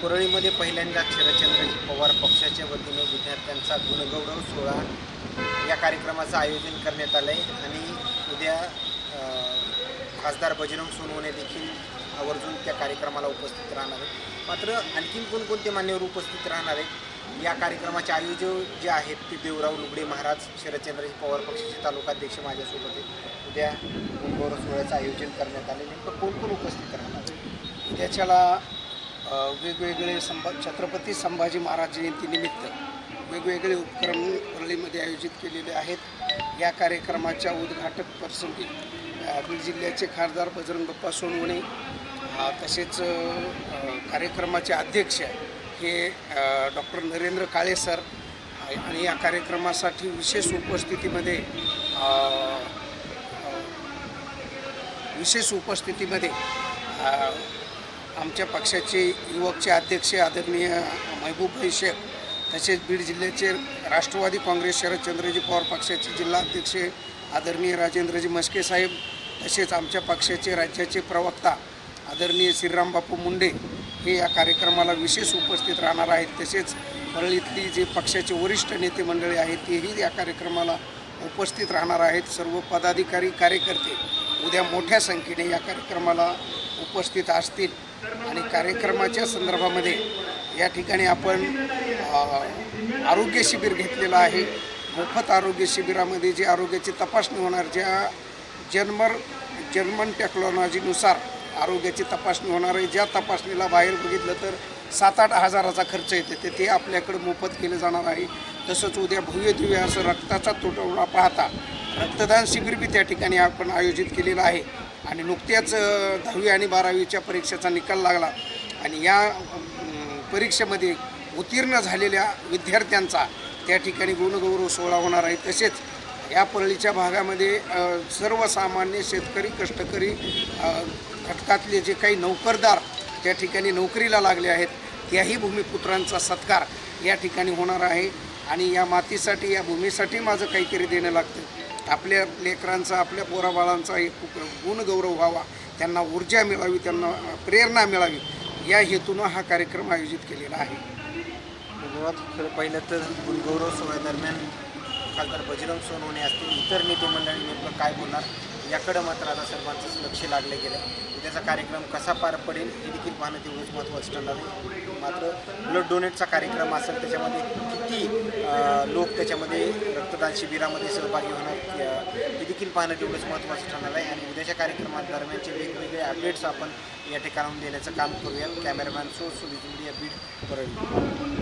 कुरळीमध्ये पहिल्यांदा शरदचंद्रजी पवार पक्षाच्या वतीने विद्यार्थ्यांचा गुणगौरव सोहळा या कार्यक्रमाचं आयोजन करण्यात आलं आहे आणि उद्या खासदार बजरंग सोनवणे देखील आवर्जून त्या कार्यक्रमाला उपस्थित राहणार आहेत. मात्र आणखीन कोणकोणते मान्यवर उपस्थित राहणार आहेत? या कार्यक्रमाचे आयोजक जे आहेत ते देवराव लुगडे महाराज शरदचंद्रजी पवार पक्षाचे तालुकाध्यक्ष माझ्यासोबत आहेत. उद्या गुणगौरव सोहळ्याचं आयोजन करण्यात आले नेमकं कोण कोण उपस्थित राहणार आहे त्याच्याला वेगवेगळे संभा छत्रपती संभाजी महाराज जयंतीनिमित्त वेगवेगळे उपक्रम परळीमध्ये आयोजित केलेले आहेत. या कार्यक्रमाच्या उद्घाटक प्रसंगी बीड जिल्ह्याचे खासदार बजरंग बप्पा सोनवणे तसेच कार्यक्रमाचे अध्यक्ष हे डॉक्टर नरेंद्र काळे सर आणि या कार्यक्रमासाठी विशेष उपस्थितीमध्ये विशेष उपस्थितीमध्ये आमच्या पक्षाचे युवकचे अध्यक्ष आदरणीय महबूब शेख तसेच बीड जिल्ह्याचे राष्ट्रवादी काँग्रेस शरदचंद्रजी पवार पक्षाचे जिल्हाध्यक्ष आदरणीय राजेंद्रजी मस्के साहेब तसेच आमच्या पक्षाचे राज्याचे प्रवक्ता आदरणीय श्रीरामबापू मुंडे हे या कार्यक्रमाला विशेष उपस्थित राहणार आहेत. तसेच परळीतली जे पक्षाचे वरिष्ठ नेते मंडळी आहेत तेही या कार्यक्रमाला उपस्थित राहणार आहेत. सर्व पदाधिकारी कार्यकर्ते उद्या मोठ्या संख्येने या कार्यक्रमाला उपस्थित असतील. आणि कार्यक्रमाच्या संदर्भामध्ये या ठिकाणी आपण आरोग्य शिबिर घेतलेलं आहे. मोफत आरोग्य शिबिरामध्ये जे आरोग्याची तपासणी होणार ज्या जन्मर जर्मन टेक्नॉलॉजीनुसार आरोग्याची तपासणी होणार आहे. ज्या तपासणीला बाहेर बघितलं तर सात आठ हजाराचा खर्च येते. ते ते आपल्याकडे मोफत केलं जाणार आहे. तसंच उद्या भव्य दिव्य असं रक्ताचा तुटवडा पाहता रक्तदान शिबिर बी त्या ठिकाणी आपण आयोजित केलेलं आहे. आणि नुकत्याच दहावी आणि बारावीच्या परीक्षेचा निकाल लागला. आणि या परीक्षेमध्ये उत्तीर्ण झालेल्या विद्यार्थ्यांचा त्या ठिकाणी गुणगौरव सोहळा होणार आहे. तसेच या परळीच्या भागामध्ये सर्वसामान्य शेतकरी कष्टकरी घटकातले जे काही नोकरदार त्या ठिकाणी नोकरीला लागले आहेत त्याही भूमिपुत्रांचा सत्कार या ठिकाणी होणार आहे. आणि या मातीसाठी या भूमीसाठी माझं काहीतरी देणं लागतं. आपल्या लेकरांचा आपल्या पोराबाळांचा एक गुणगौरव व्हावा त्यांना ऊर्जा मिळावी त्यांना प्रेरणा मिळावी या हेतूनं हा कार्यक्रम आयोजित केलेला आहे. मुळात खरं पाहिलं तर गुणगौरव सोहळ्यादरम्यान खासदार बजरंग सोनवणे असतील इतर नेते मंडळी नेमकं काय बोलणार? याकडं मात्र आता सर्वांचंच लक्ष लागलं गेलं. उद्याचा कार्यक्रम कसा पार पडेल हे देखील पाहणं तेवढंच महत्त्वाचं ठरणार आहे. मात्र ब्लड डोनेटचा कार्यक्रम असेल त्याच्यामध्ये किती लोक त्याच्यामध्ये रक्तदान शिबिरामध्ये सहभागी होणार हे देखील पाहणं तेवढंच महत्त्वाचं ठरणार आहे. आणि उद्याच्या कार्यक्रमादरम्यानचे वेगवेगळे अपडेट्स आपण या ठिकाणाहून देण्याचं काम करूया कॅमेरामॅन सो सुनील बीड परळी.